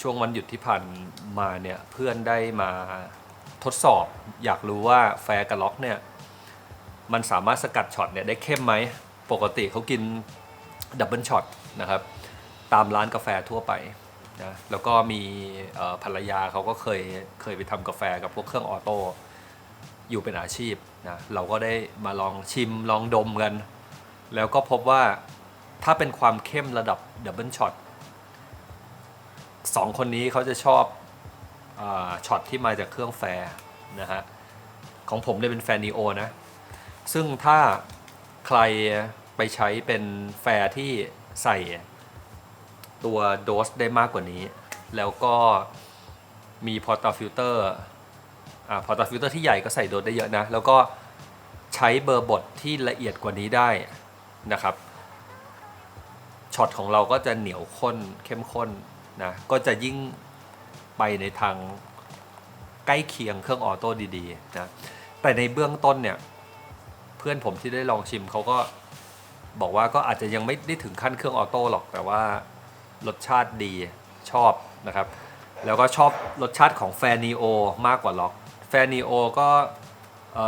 ช่วงวันหยุดที่ผ่านมาเนี่ยเพื่อนได้มาทดสอบ อยากรู้ว่าแฟร์กับล็อกเนี่ยมันสามารถสกัดช็อตเนี่ยได้เข้มไหม ปกติเขากินดับเบิลช็อตนะครับตามร้านกาแฟทั่วไปนะแล้วก็มีภรรยาเขาก็เคยเคยไปทำกาแฟกับพวกเครื่องออโต้อยู่เป็นอาชีพนะเราก็ได้มาลองชิมลองดมกัน แล้วก็พบว่าถ้าเป็นความเข้มระดับดับเบิลช็อต สองคนนี้เขาจะชอบอช็อตที่มาจากเครื่องแฟร์นะฮะของผมเนี่ยเป็นแฟร์นีโอนะ ซึ่งถ้าใครไปใช้เป็นแฟร์ที่ใส่ตัวโดสได้มากกว่านี้ แล้วก็มีพอร์ตฟิลเตอร์อ่าพอร์ตฟิลเตอร์ที่ใหญ่ก็ใส่โดสได้เยอะนะ แล้วก็ใช้เบอร์บทที่ละเอียดกว่านี้ได้นะครับช็อตของเราก็จะเหนียวข้นเข้มข้น นะก็จะยิ่งไปในทางใกล้เคียงเครื่องออโต้ดีๆนะแต่ในเบื้องต้นเนี่ยเพื่อนผมที่ได้ลองชิมเขาก็บอกว่าก็อาจจะยังไม่ได้ถึงขั้นเครื่องออโต้หรอก แต่ว่ารสชาติดีชอบนะครับ แล้วก็ชอบรสชาติของแฟนีโอมากกว่าล็อกแฟนีโอก็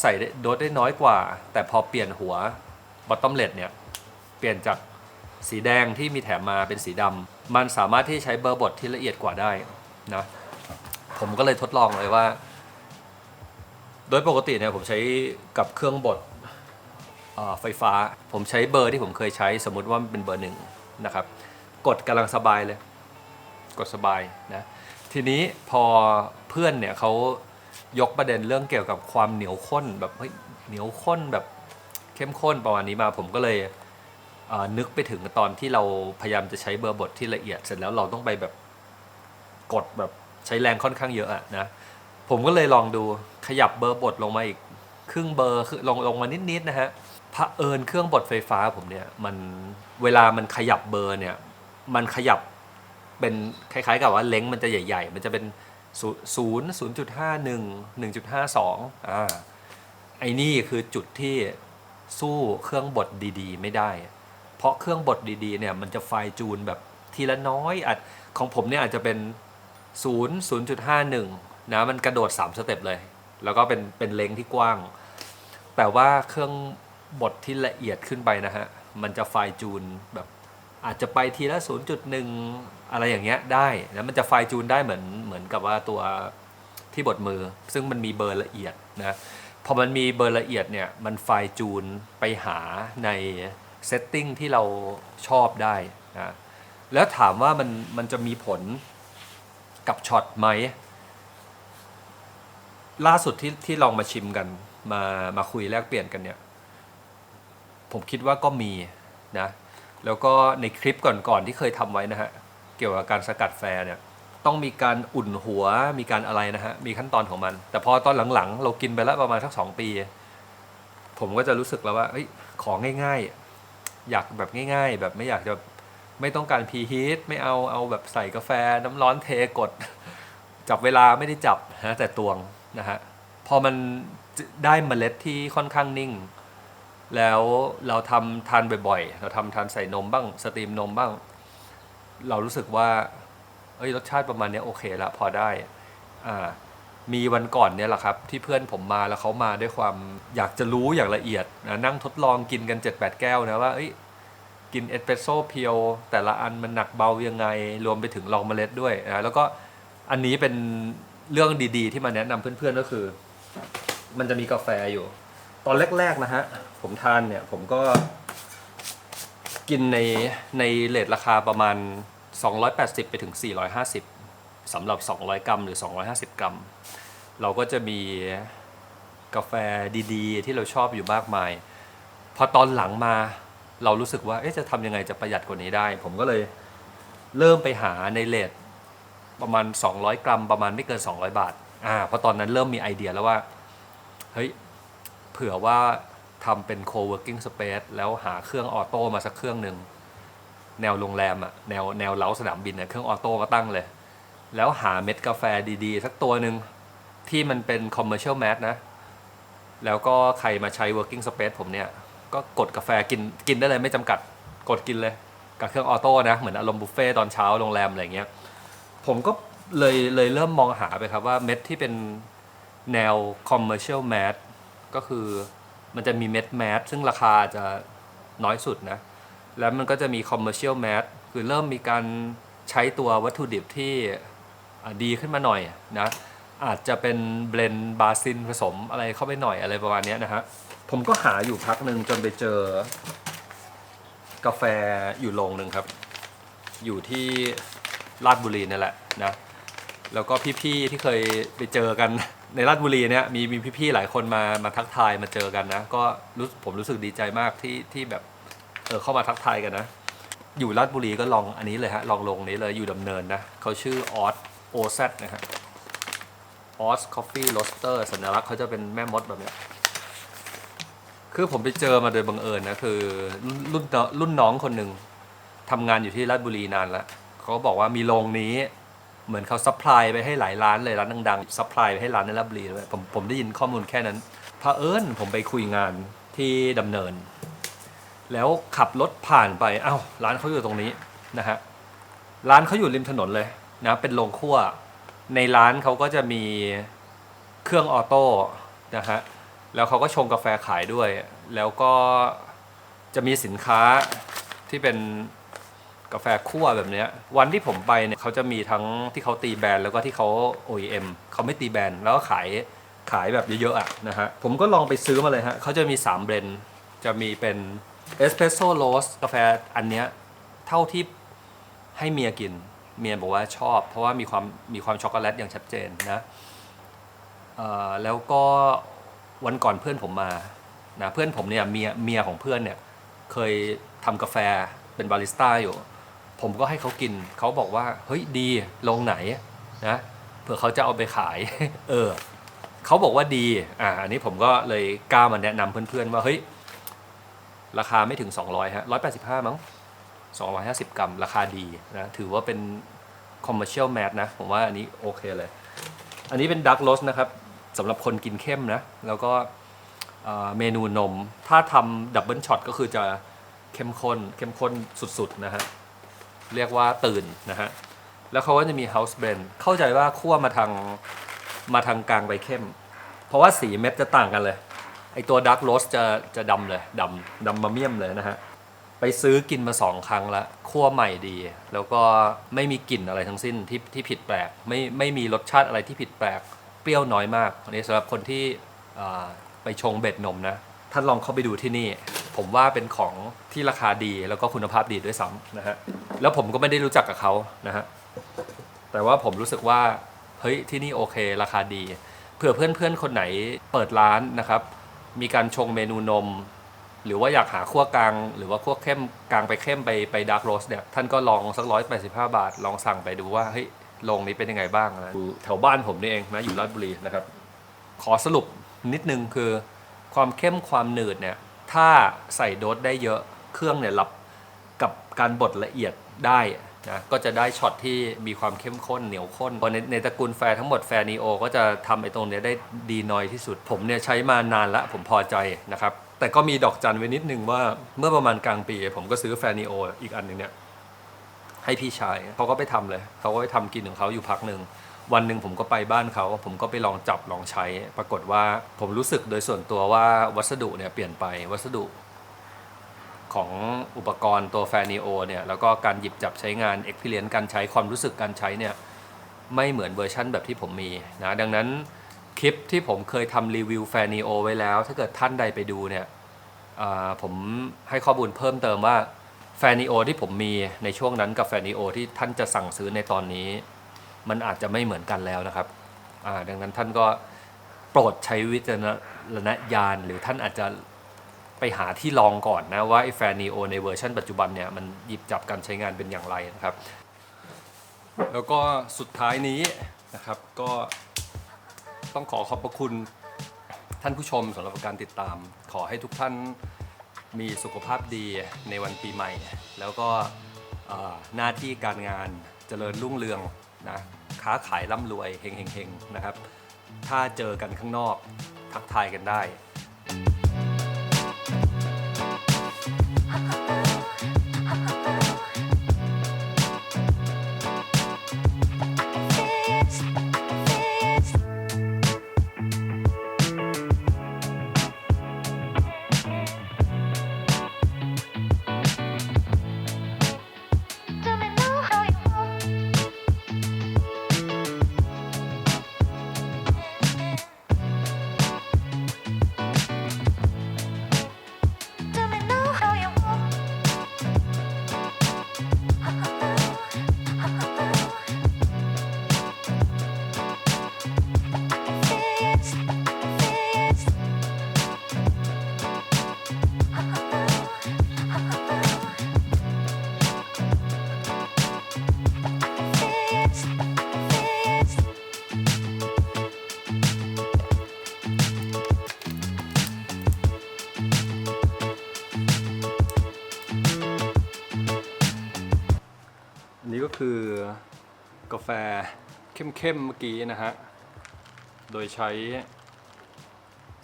ใส่ได้โดสได้น้อยกว่า แต่พอเปลี่ยนหัวบอตตอมเลดเนี่ย เปลี่ยนจากสีแดงที่มีแถมมาเป็นสีดำ มันสามารถที่ใช้เบอร์บทที่ละเอียดกว่าได้นะผมก็เลยทดลองเลยว่า โดยปกติเนี่ยผมใช้กับเครื่องบดไฟฟ้า ผมใช้เบอร์ที่ผมเคยใช้สมมุติว่ามันเป็นเบอร์หนึ่งนะครับ กดกำลังสบายเลย กดสบายนะทีนี้พอเพื่อนเนี่ยเขายกประเด็นเรื่องเกี่ยวกับความเหนียวข้นแบบเฮ้ยเหนียวข้นแบบเข้มข้นประมาณนี้มาผมก็เลย นึกไปถึงตอนที่เราพยายามจะใช้เบอร์บทที่ละเอียด เสร็จแล้วเราต้องไปแบบกดแบบใช้แรงค่อนข้างเยอะอะนะผมก็เลยลองดูขยับเบอร์บทลงมาอีกครึ่งเบอร์คือลงลงมานิดๆนะฮะพระเอิญเครื่องบดไฟฟ้าผมเนี่ยมันเวลามันขยับเบอร์เนี่ยมันขยับเป็นคล้ายๆ กับว่าเล้งมันจะใหญ่ ๆ มันจะเป็นศูนย์ศูนย์จุดห้าหนึ่งหนึ่งจุดห้าสองอ่าไอ้นี่คือจุดที่สู้เครื่องบดดี ๆ ไม่ได้ ราะเครื่องบดดีๆเนี่ยมันจะไฟจูนแบบทีละน้อยอาจของผมเนี่ยอาจจะเป็น 0 0.51นะมันกระโดด 3 สเต็ปเลย แล้วก็เป็นเป็นเลงที่กว้าง แต่ว่าเครื่องบดที่ละเอียดขึ้นไปนะฮะ มันจะไฟจูนแบบอาจจะไปทีละ 0.1 อะไรอย่างเงี้ยได้นะมันจะไฟจูนได้เหมือนเหมือนกับว่าตัวที่บดมือ ซึ่งมันมีเบอร์ละเอียดนะพอมันมีเบอร์ละเอียดเนี่ยมันไฟจูนไปหาใน เซตติ้งที่เราชอบได้นะแล้วถามว่ามันมันจะมีผลกับช็อตไหม ล่าสุดที่ที่ลองมาชิมกันมามาคุยแลกเปลี่ยนกันเนี่ย ผมคิดว่าก็มีนะ แล้วก็ในคลิปก่อนๆที่เคยทำไว้นะฮะ เกี่ยวกับการสกัดแฟร์เนี่ยต้องมีการอุ่นหัวมีการอะไรนะฮะ มีขั้นตอนของมัน แต่พอตอนหลังๆ เรากินไปแล้วประมาณสักสองปี ผมก็จะรู้สึกแล้วว่าเอ้ยของง่ายๆ อยากแบบง่าย ๆ แบบไม่อยากจะไม่ต้องการพีฮีทไม่เอาเอาแบบใส่กาแฟน้ำร้อนเทกด จับเวลาไม่ได้จับนะแต่ตวงนะฮะพอมันได้เมล็ดที่ค่อนข้างนิ่ง แล้วเราทำทานบ่อยๆ เราทำทานใส่นมบ้างสตรีมนมบ้าง เรารู้สึกว่า เอ้ยรสชาติประมาณนี้โอเคละพอได้อ่า มีวันก่อนเนี่ยแหละครับที่เพื่อนผมมาแล้วเขามาด้วยความอยากจะรู้อย่างละเอียดนะนั่งทดลองกินกัน 7-8 แก้วนะว่ากินเอสเปรสโซ่เพียวแต่ละอันมันหนักเบายังไง รวมไปถึงลองเมล็ดด้วยนะแล้วก็อันนี้เป็นเรื่องดีๆ ที่มาแนะนำเพื่อนๆก็คือ มันจะมีกาแฟอยู่ ตอนแรกๆนะฮะผมทานเนี่ยผมก็กินในในเลทราคาประมาณ 280 ไปถึง 450สำหรับ 200 กรัมหรือ 250 กรัม เราก็จะมีกาแฟดีๆ ที่เราชอบอยู่มากมาย พอตอนหลังมาเรารู้สึกว่าจะทำยังไงจะประหยัดกว่านี้ได้ ผมก็เลยเริ่มไปหาในเลทประมาณ 200 กรัม ประมาณไม่เกิน 200 บาทอ่าพราะตอนนั้นเริ่มมีไอเดียแล้วว่าเฮ้ยเผื่อว่าทำเป็น co-working space แล้วหาเครื่องออโต้มาสักเครื่องหนึ่งแนวโรงแรมอะแนวแนวเล้าสนามบินเนี่ยเครื่องออโต้ก็ตั้งเลย แล้วหาเม็ดกาแฟดีๆ สักตัวหนึ่ง ที่มันเป็น commercial mat นะ แล้วก็ใครมาใช้ working space ผมเนี่ย ก็กดกาแฟกินกินได้เลยไม่จำกัดกดกินเลย กับเครื่องออโต้นะ เหมือนอารมณ์บุฟเฟ่ตอนเช้าโรงแรมอะไรเงี้ย ผมก็เลยเลยเริ่มมองหาไปครับว่าเม็ดที่เป็นแนว commercial mat ก็คือมันจะมีเม็ดแมสซึ่งราคาจะน้อยสุดนะ แล้วมันก็จะมี commercial mat คือเริ่มมีการใช้ตัววัตถุดิบที่ดีขึ้นมาหน่อยนะ อาจจะเป็นเบลนบาซินผสมอะไรเข้าไปหน่อยอะไรประมาณนี้นะฮะ ผมก็หาอยู่พักหนึ่งจนไปเจอ กาแฟอยู่โรงหนึ่งครับ อยู่ที่ลาดบุรีนี่แหละนะ แล้วก็พี่ๆที่เคยไปเจอกันในราชบุรีเนี่ยมีมีพี่ๆหลายคนมามาทักทายมาเจอกันนะ ก็รู้ผมรู้สึกดีใจมากที่ที่แบบเออเข้ามาทักทายกันนะ อยู่ราชบุรีก็ลองอันนี้เลยฮะลองลงนี้เลยอยู่ดำเนินนะเขาชื่อออสโอซนะฮะ ออสคอฟฟี่โรสเตอร์สัญลักษณ์เขาจะเป็นแม่มดแบบเนี้ยคือผมไปเจอมาโดยบังเอิญนะคือรุ่นรุ่นน้องคนหนึ่งทำงานอยู่ที่ราชบุรีนานแล้วเขาก็บอกว่ามีโรงนี้ เหมือนเขาซัพพลายไปให้หลายร้านเลยร้านดังๆซัพพลายไปให้ร้านในราชบุรีด้วยผมผมได้ยินข้อมูลแค่นั้นพระเอิญผมไปคุยงานที่ดำเนิน แล้วขับรถผ่านไปอ้าวร้านเขาอยู่ตรงนี้นะฮะร้านเขาอยู่ริมถนนเลยนะเป็นโรงคั่ว ในร้านเขาก็จะมีเครื่องออโต้นะฮะแล้วเขาก็ชงกาแฟขายด้วย แล้วก็จะมีสินค้าที่เป็นกาแฟคั่วแบบนี้วันที่ผมไปเนี่ยเขาจะมีทั้งที่เขาตีแบรนด์แล้วก็ที่เขา OEM เขาไม่ตีแบรนด์แล้วก็ขายขายแบบเยอะๆอะนะฮะผมก็ลองไปซื้อมาเลยฮะเขาจะมี 3 เบรนด์จะมีเป็นเอสเ e รสโซ่โรสกาแฟอันเนี้ยเท่าที่ให้เมียกิน เมียบอกว่าชอบ เพราะว่ามีความมีความช็อกโกแลตอย่างชัดเจนนะแล้วก็วันก่อนเพื่อนผมมานะเพื่อนผมเนี่ยเมียเมียของเพื่อนเนี่ยเคยทำกาแฟเป็นบาริสต้าอยู่ ผมก็ให้เขากินเขาบอกว่าเฮ้ยดีลงไหนนะเผื่อเขาจะเอาไปขาย เออเขาบอกว่าดีอ่าอันนี้ผมก็เลยกล้ามาแนะนำเพื่อนๆว่าเฮ้ยราคาไม่ถึง 200ฮะ185 มั้ง 250 กรัม ราคาดีนะถือว่าเป็น commercial mat นะ ผมว่าอันนี้โอเคเลย อันนี้เป็น dark roast นะครับสำหรับคนกินเข้มนะ แล้วก็เมนูนม ถ้าทำดับเบิลช็อตก็คือจะเข้มข้นเข้มข้นสุดๆนะฮะ เรียกว่าตื่นนะฮะ แล้วเขาก็จะมี House Blend เข้าใจว่าคั่วมาทางมาทางกลางไปเข้ม เพราะว่าสีเม็ดจะต่างกันเลย ไอตัว Dark Roast จะจะดำเลยดำดำมาเมี่ยมเลยนะฮะ ไปซื้อกินมาสองครั้งละคั่วใหม่ดี แล้วก็ไม่มีกลิ่นอะไรทั้งสิ้นที่ที่ผิดแปลกไม่ไม่มีรสชาติอะไรที่ผิดแปลก เปรี้ยวน้อยมากอันนี้สำหรับคนที่ไปชงเบ็ดนมนะท่านลองเข้าไปดูที่นี่ ผมว่าเป็นของที่ราคาดีแล้วก็คุณภาพดีด้วยซ้ำนะฮะแล้วผมก็ไม่ได้รู้จักกับเขานะฮะแต่ว่าผมรู้สึกว่าเฮ้ยที่นี่โอเค ราคาดีเผื่อเพื่อนๆคนไหนเปิดร้านนะครับมีการชงเมนูนม หรือว่าอยากหาขั้วกลาง หรือว่าขั้วเข้มกลางไปเข้มไปไปดาร์กโรสเนี่ยท่านก็ลองสักร้อยแปดสิบห้าบาท ลองสั่งไปดูว่าเฮ้ยโรงนี้เป็นยังไงบ้างนะแถวบ้านผมนี่เองนะอยู่ราชบุรีนะครับ ขอสรุปนิดนึงคือ ความเข้มความหนืดเนี่ยถ้าใส่โดสได้เยอะเครื่องเนี่ยรับกับการบดละเอียดได้นะก็จะได้ช็อตที่มีความเข้มข้นเหนียวข้นในในตระกูลแฟร์ทั้งหมดแฟร์นีโอก็จะทำไอ้ตรงเนี้ยได้ดีน้อยที่สุด ผมเนี่ยใช้มานานละผมพอใจนะครับ แต่ก็มีดอกจันไว้นิดนึงว่าเมื่อประมาณกลางปี ผมก็ซื้อแฟนีโออีกอันหนึ่งเนี่ยให้พี่ชายเขาก็ไปทำเลย เขาก็ไปทำกินของเขาอยู่พักหนึ่งวันหนึ่งผมก็ไปบ้านเขา ผมก็ไปลองจับลองใช้ ปรากฏว่าผมรู้สึกโดยส่วนตัวว่าวัสดุเนี่ยเปลี่ยนไปวัสดุของอุปกรณ์ตัวแฟนีโอเนี่ยแล้วก็การหยิบจับใช้งาน Experience การใช้ความรู้สึกการใช้เนี่ยไม่เหมือนเวอร์ชั่นแบบที่ผมมีนะดังนั้นคลิปที่ผมเคยทำรีวิวแฟนีโอไว้แล้ว ถ้าเกิดท่านใดไปดูเนี่ย ผมให้ข้อมูลเพิ่มเติมว่าแฟนีโอที่ผมมีในช่วงนั้นกับแฟนีโอที่ท่านจะสั่งซื้อในตอนนี้ มันอาจจะไม่เหมือนกันแล้วนะครับดังนั้นท่านก็โปรดใช้วิจารณญาณหรือท่านอาจจะไปหาที่ลองก่อนนะว่าไอ้แฟนนีโอในเวอร์ชันปัจจุบันเนี่ยมันหยิบจับการใช้งานเป็นอย่างไรนะครับ แล้วก็สุดท้ายนี้นะครับก็ต้องขอขอบพระคุณท่านผู้ชมสำหรับการติดตาม ขอให้ทุกท่านมีสุขภาพดีในวันปีใหม่ แล้วก็หน้าที่การงานเจริญรุ่งเรืองนะค้าขายร่ำรวยเฮงๆๆนะครับ ถ้าเจอกันข้างนอกทักทายกันได้ กาแฟเข้มๆเมื่อกี้นะฮะ โดยใช้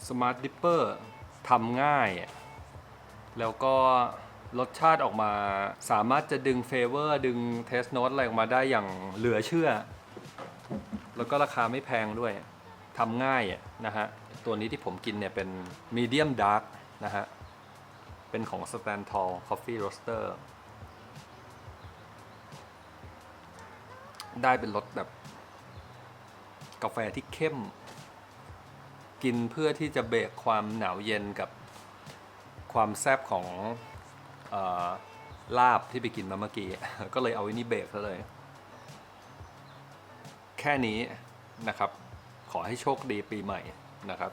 Smart Dipper ทำง่าย แล้วก็รสชาติออกมาสามารถจะดึงเฟเวอร์ดึงเทสโน e อะไรออกมาได้อย่างเหลือเชื่อ แล้วก็ราคาไม่แพงด้วยทำง่ายนะฮะ ตัวนี้ที่ผมกินเนี่ยเป็น Medium Dark นะฮะ เป็นของ s t a n t a l Coffee Roaster ได้เป็นรสแบบ กาแฟที่เข้ม กินเพื่อที่จะเบรกความหนาวเย็นกับความแซบของอลาบที่ไปกินมาเมื่อกี้ ก็เลยเอาไว้นี่เบรกซะเลย แค่นี้นะครับ ขอให้โชคดีปีใหม่นะครับ